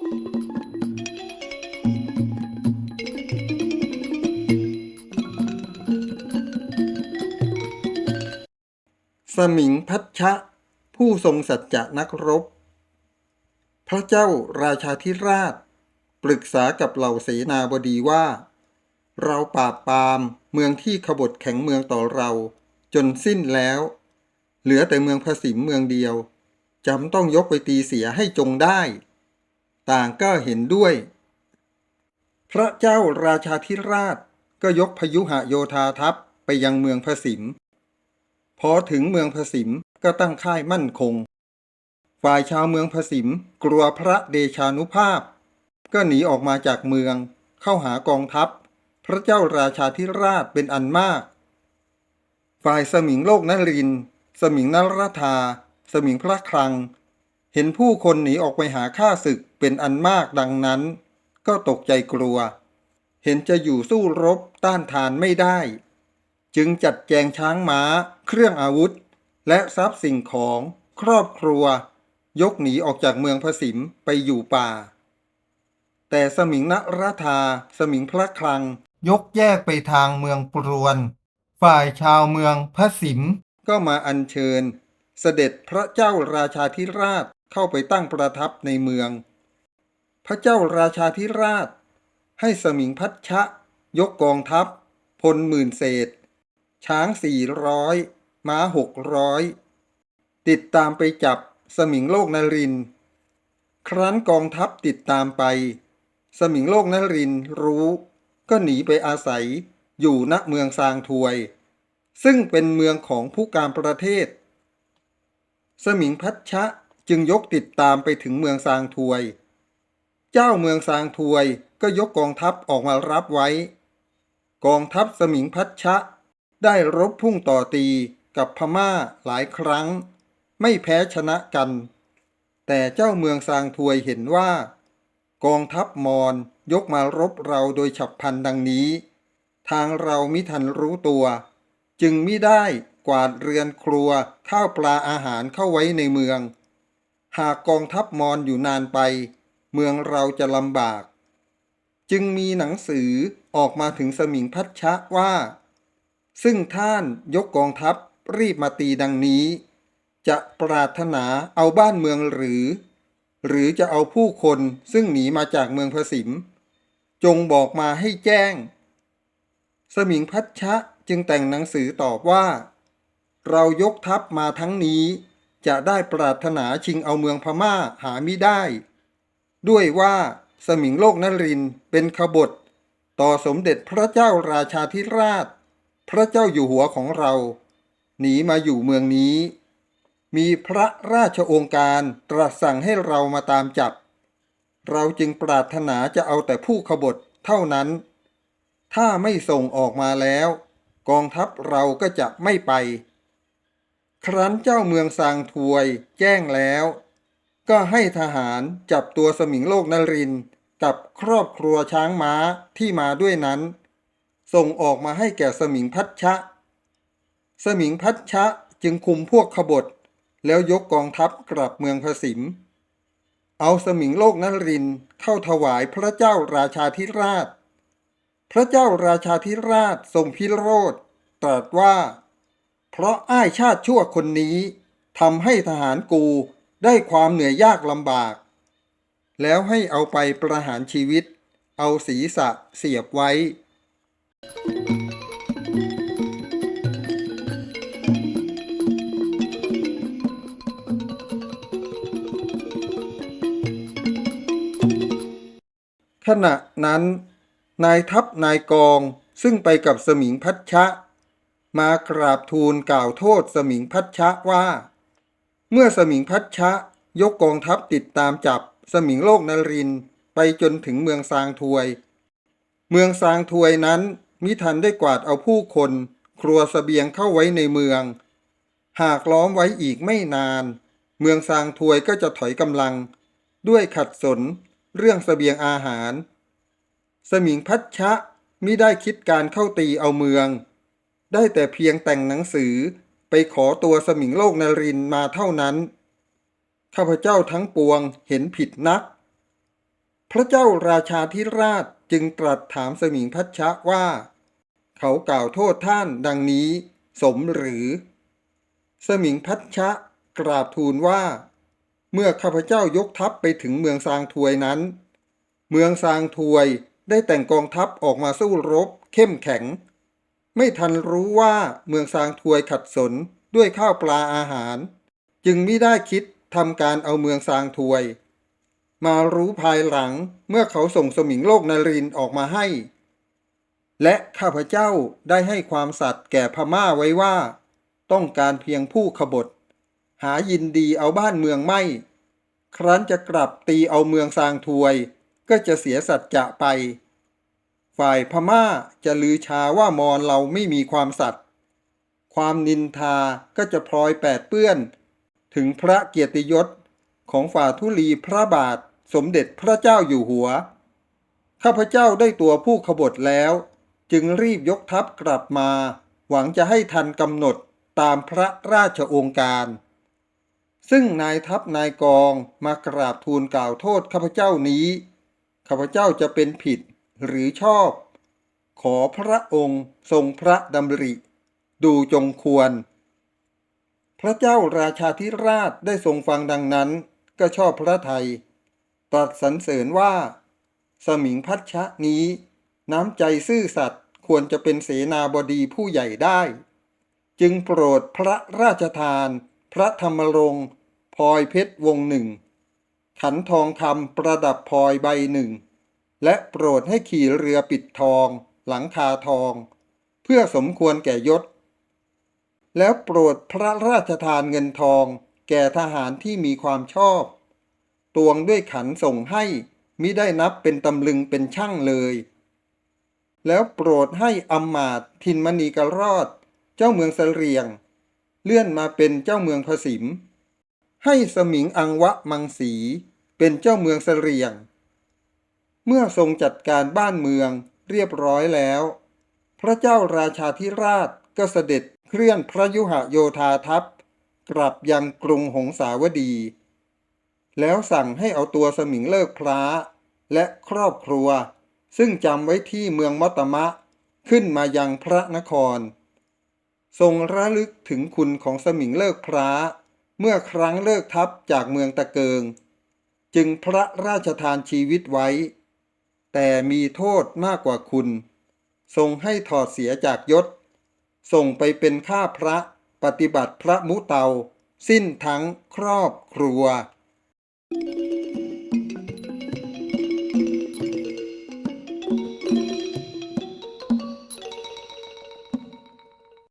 สมิงพัชชะ ผู้ทรงสัจจะนักรบ พระเจ้าราชาธิราช ปรึกษากับเหล่าเสนาบดีว่า เราปราบปามเมืองที่ขบฏแข็งเมืองต่อเรา จนสิ้นแล้ว เหลือแต่เมืองพระสิมเมืองเดียวจำต้องยกไปตีเสียให้จงได้ ต่างก็เห็นด้วย พระเจ้าราชาธิราชก็ยกพยุหโยธาทัพไปยังเมืองพสิม พอถึงเมืองพสิมก็ตั้งค่ายมั่นคง ฝ่ายชาวเมืองพสิมกลัวพระเดชานุภาพ ก็หนีออกมาจากเมือง เข้าหากองทัพ พระเจ้าราชาธิราชเป็นอันมาก ฝ่ายสมิงโลกนริน สมิงนรธา สมิงพระคลัง เห็นผู้คนหนีออกไปหาข้าศึกเป็นอันมากดังนั้น ก็ตกใจกลัว เห็นจะอยู่สู้รบต้านทานไม่ได้ จึงจัดแจงช้างม้า เครื่องอาวุธ และทรัพย์สิ่งของครอบครัว ยกหนีออกจากเมืองพะสิมไปอยู่ป่า แต่สมิงนรธาสมิงพระคลัง ยกแยกไปทางเมืองปรวน ฝ่ายชาวเมืองพะสิมก็มาอัญเชิญเสด็จพระเจ้าราชาธิราช เข้าไปตั้งประทับในเมือง พระเจ้าราชาธิราช ให้สมิงพัชชะ ยกกองทัพ พลหมื่นเศษ ช้างสี่ร้อยม้าหกร้อยติดตามไปจับสมิงโลกนริน ครั้นกองทัพติดตามไป สมิงโลกนรินร์รู้ ก็หนีไปอาศัยอยู่ณเมืองซางทวย ซึ่งเป็นเมืองของผู้การประเทศ สมิงพัชชะ จึงยกติดตามไปถึงเมืองซางทวย เจ้าเมืองซางทวยก็ยกกองทัพออกมารับไว้ กองทัพสมิงพัชชะ ได้รบพุ่งต่อตีกับพม่าหลายครั้ง ไม่แพ้ชนะกัน แต่เจ้าเมืองซางทวยเห็นว่า กองทัพมอญยกมารบเราโดยฉับพลันดังนี้ ทางเรามิทันรู้ตัว จึงมิได้กวาดเรือนครัวข้าวปลาอาหารเข้าไว้ในเมือง หากกองทัพมอญอยู่นานไป เมืองเราจะลำบาก จึงมีหนังสือออกมาถึงสมิงพัชชะว่า ซึ่งท่านยกกองทัพรีบมาตีดังนี้ จะปรารถนาเอาบ้านเมืองหรือ หรือจะเอาผู้คนซึ่งหนีมาจากเมืองพสิม จงบอกมาให้แจ้ง สมิงพัชชะจึงแต่งหนังสือตอบว่า เรายกทัพมาทั้งนี้ จะได้ปรารถนาชิงเอาเมืองพม่าหามิได้ ด้วยว่าสมิงโลกนรินเป็นขบฏ ต่อสมเด็จพระเจ้าราชาธิราช พระเจ้าอยู่หัวของเรา หนีมาอยู่เมืองนี้ มีพระราชองค์การตรัสสั่งให้เรามาตามจับ เราจึงปรารถนาจะเอาแต่ผู้ขบฏเท่านั้น ถ้าไม่ส่งออกมาแล้ว กองทัพเราก็จะไม่ไป ครั้นเจ้าเมืองซางทวยแจ้งแล้ว ก็ให้ทหารจับตัวสมิงโลกนรินทร์กับครอบครัวช้างม้าที่มาด้วยนั้น ส่งออกมาให้แก่สมิงพัชชะ สมิงพัชชะจึงคุมพวกขบฏ แล้วยกกองทัพกลับเมืองพสิม เอาสมิงโลกนรินทร์เข้าถวายพระเจ้าราชาธิราช พระเจ้าราชาธิราชทรงพิโรธตรัสว่า ราะอ้ายชาติชั่วคนนี้ทำให้ทหารกูได้ความเหนื่อยยากลำบาก แล้วให้เอาไปประหารชีวิต เอาศีรษะเสียบไว้ ขณะนั้น นายทัพนายกองซึ่งไปกับสมิงพัชชะ มากราบทูลกล่าวโทษสมิงพัชชะว่า เมื่อสมิงพัชชะยกกองทัพติดตามจับสมิงโลกนรินไปจนถึงเมืองซางทวย เมืองซางทวยนั้นมิทันได้กวาดเอาผู้คน ครัวเสบียงเข้าไว้ในเมือง หากล้อมไว้อีกไม่นาน เมืองซางทวยก็จะถอยกำลัง ด้วยขัดสนเรื่องเสบียงอาหาร สมิงพัชชะมิได้คิดการเข้าตีเอาเมือง ได้แต่เพียงแต่งหนังสือไปขอตัวสมิงโลกนรินมาเท่านั้น ข้าพเจ้าทั้งปวงเห็นผิดนัก พระเจ้าราชาธิราชจึงตรัสถามสมิงพัชชะว่า เขากล่าวโทษท่านดังนี้ สมหรือ สมิงพัชชะกราบทูลว่า เมื่อข้าพเจ้ายกทัพไปถึงเมืองซางทวยนั้น เมืองซางทวยได้แต่งกองทัพออกมาสู้รบ เข้มแข็ง ไม่ทันรู้ว่าเมืองซางทวยขัดสนด้วยข้าวปลาอาหาร จึงไม่ได้คิดทำการเอาเมืองซางทวย มารู้ภายหลังเมื่อเขาส่งสมิงโลกนรินออกมาให้ และข้าพเจ้าได้ให้ความสัตย์แก่พม่าไว้ว่า ต้องการเพียงผู้ขบฏ หายินดีเอาบ้านเมืองไม่ ครั้นจะกลับตีเอาเมืองซางทวย ก็จะเสียสัจจะไป ฝ่ายพม่าจะลือชาว่ามอญเราไม่มีความสัตย์ความนินทาก็จะพลอยแปดเปื้อน ถึงพระเกียรติยศของฝ่าทุลีพระบาทสมเด็จพระเจ้าอยู่หัว ข้าพเจ้าได้ตัวผู้ขบฏแล้ว จึงรีบยกทัพกลับมา หวังจะให้ทันกำหนดตามพระราชโองการ ซึ่งนายทัพนายกองมากราบทูลกล่าวโทษข้าพเจ้านี้ ข้าพเจ้าจะเป็นผิด หรือชอบ ขอพระองค์ทรงพระดำริ ดูจงควร พระเจ้าราชาธิราชได้ทรงฟังดังนั้น ก็ชอบพระไทย ตรัสสรรเสริญว่า สมิงพัชชะนี้ น้ำใจซื่อสัตย์ควรจะเป็นเสนาบดีผู้ใหญ่ได้ จึงโปรดพระราชทาน พระธรรมรงค์พลอยเพชรวงหนึ่งขันทองคำประดับพลอยใบหนึ่ง และโปรดให้ขี่เรือปิดทอง หลังคาทอง เพื่อสมควรแก่ยศ แล้วโปรดพระราชทานเงินทอง แก่ทหารที่มีความชอบ ตวงด้วยขันส่งให้มิได้นับเป็นตำลึงเป็นช่างเลย แล้วโปรดให้อำมาต์ทินมณีกรรอด เจ้าเมืองเสลียง เลื่อนมาเป็นเจ้าเมืองพสิม ให้สมิงอังวะมังสี เป็นเจ้าเมืองเสลียง เมื่อทรงจัดการบ้านเมืองเรียบร้อยแล้ว พระเจ้าราชาธิราชก็เสด็จเคลื่อนพระยุหโยธาทัพ กลับยังกรุงหงสาวดี แล้วสั่งให้เอาตัวสมิงเลิกพร้าและครอบครัว ซึ่งจำไว้ที่เมืองมัตมะขึ้นมายังพระนคร ทรงระลึกถึงคุณของสมิงเลิกพร้าเมื่อครั้งเลิกทัพจากเมืองตะเกิง จึงพระราชทานชีวิตไว้ แต่มีโทษมากกว่าคุณ ทรงให้ถอดเสียจากยศ ส่งไปเป็นข้าพระปฏิบัติพระมุเตา สิ้นทั้งครอบครัว